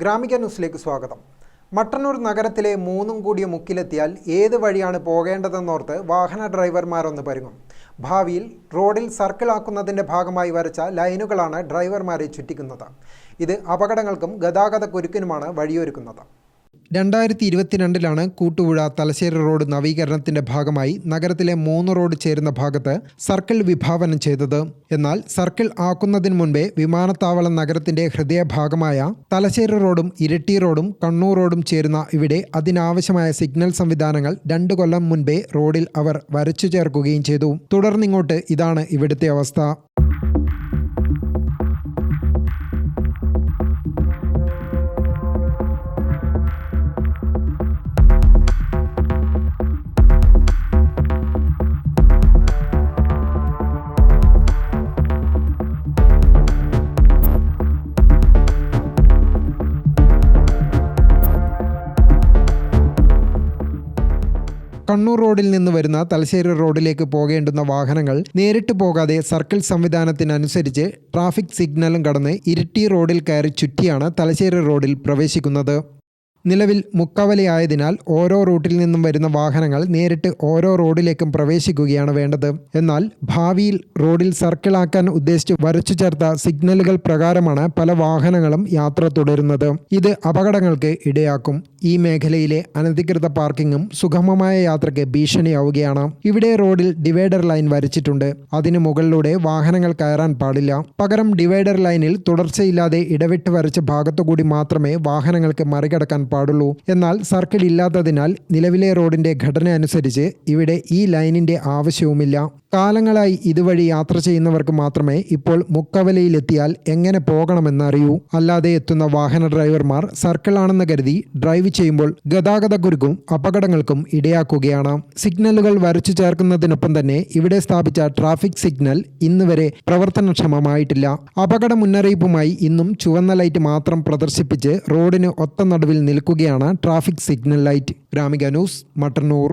ഗ്രാമിക ന്യൂസിലേക്ക് സ്വാഗതം. മട്ടന്നൂർ നഗരത്തിലെ മൂന്നും കൂടിയ മുക്കിലെത്തിയാൽ ഏത് വഴിയാണ് പോകേണ്ടതെന്നോർത്ത് വാഹന ഡ്രൈവർമാരൊന്ന് പരുങ്ങും. ഭാവിയിൽ റോഡിൽ സർക്കിളാക്കുന്നതിന്റെ ഭാഗമായി വരച്ച ലൈനുകളാണ് ഡ്രൈവർമാരെ ചുറ്റിക്കുന്നത്. ഇത് അപകടങ്ങൾക്കും ഗതാഗത കുരുക്കിനുമാണ് വഴിയൊരുക്കുന്നത്. രണ്ടായിരത്തി ഇരുപത്തിരണ്ടിലാണ് കൂട്ടുപുഴ തലശ്ശേരി റോഡ് നവീകരണത്തിന്റെ ഭാഗമായി നഗരത്തിലെ മൂന്ന് റോഡ് ചേരുന്ന ഭാഗത്ത് സർക്കിൾ വിഭാവനം ചെയ്തത്. എന്നാൽ സർക്കിൾ ആക്കുന്നതിന് മുൻപേ വിമാനത്താവളം നഗരത്തിന്റെ ഹൃദയഭാഗമായ തലശ്ശേരി റോഡും ഇരട്ടി റോഡും കണ്ണൂർ റോഡും ചേരുന്ന ഇവിടെ അതിനാവശ്യമായ സിഗ്നൽ സംവിധാനങ്ങൾ രണ്ടു കൊല്ലം മുൻപേ റോഡിൽ അവർ വരച്ചു ചേർക്കുകയും ചെയ്തു. തുടർന്നിങ്ങോട്ട് ഇതാണ് ഇവിടുത്തെ അവസ്ഥ. കണ്ണൂർ റോഡിൽ നിന്ന് വരുന്ന തലശ്ശേരി റോഡിലേക്ക് പോകേണ്ടുന്ന വാഹനങ്ങൾ നേരിട്ട് പോകാതെ സർക്കിൾ സംവിധാനത്തിനനുസരിച്ച് ട്രാഫിക് സിഗ്നലും കടന്ന് ഇരിട്ടി റോഡിൽ കയറി ചുറ്റിയാണ് തലശ്ശേരി റോഡിൽ പ്രവേശിക്കുന്നത്. നിലവിൽ മുക്കവലയായതിനാൽ ഓരോ റൂട്ടിൽ നിന്നും വരുന്ന വാഹനങ്ങൾ നേരിട്ട് ഓരോ റോഡിലേക്കും പ്രവേശിക്കുകയാണ് വേണ്ടത്. എന്നാൽ ഭാവിയിൽ റോഡിൽ സർക്കിളാക്കാൻ ഉദ്ദേശിച്ച് വരച്ചു ചേർത്ത സിഗ്നലുകൾ പ്രകാരമാണ് പല വാഹനങ്ങളും യാത്ര തുടരുന്നത്. ഇത് അപകടങ്ങൾക്ക് ഇടയാക്കും. ഈ മേഖലയിലെ അനധികൃത പാർക്കിങ്ങും സുഗമമായ യാത്രയ്ക്ക് ഭീഷണിയാവുകയാണ്. ഇവിടെ റോഡിൽ ഡിവൈഡർ ലൈൻ വരച്ചിട്ടുണ്ട്. അതിനു മുകളിലൂടെ വാഹനങ്ങൾ കയറാൻ പാടില്ല. പകരം ഡിവൈഡർ ലൈനിൽ തുടർച്ചയില്ലാതെ ഇടവിട്ട് വരച്ച ഭാഗത്തുകൂടി മാത്രമേ വാഹനങ്ങൾക്ക് മറികടക്കാൻ പാടുള്ളൂ. എന്നാൽ സർക്കിൾ ഇല്ലാത്തതിനാൽ നിലവിലെ റോഡിന്റെ ഘടന അനുസരിച്ച് ഇവിടെ ഈ ലൈനിന്റെ ആവശ്യവുമില്ല. കാലങ്ങളായി ഇതുവഴി യാത്ര ചെയ്യുന്നവർക്ക് മാത്രമേ ഇപ്പോൾ മുക്കവലയിലെത്തിയാൽ എങ്ങനെ പോകണമെന്ന് അറിയൂ അല്ലാതെ എത്തുന്ന വാഹന ഡ്രൈവർമാർ സർക്കിളാണെന്ന് കരുതി ഡ്രൈവ് ചെയ്യുമ്പോൾ ഗതാഗത കുരുക്കും അപകടങ്ങൾക്കും ഇടയാക്കുകയാണ്. സിഗ്നലുകൾ വരച്ചു ചേർക്കുന്നതിനൊപ്പം തന്നെ ഇവിടെ സ്ഥാപിച്ച ട്രാഫിക് സിഗ്നൽ ഇന്ന് വരെ പ്രവർത്തനക്ഷമമായിട്ടില്ല. അപകട മുന്നറിയിപ്പുമായി ഇന്നും ചുവന്ന ലൈറ്റ് മാത്രം പ്രദർശിപ്പിച്ച് റോഡിന് ഒത്ത നടുവിൽ നിൽക്കുകയാണ്. Traffic signal light Gramika news Mattannur.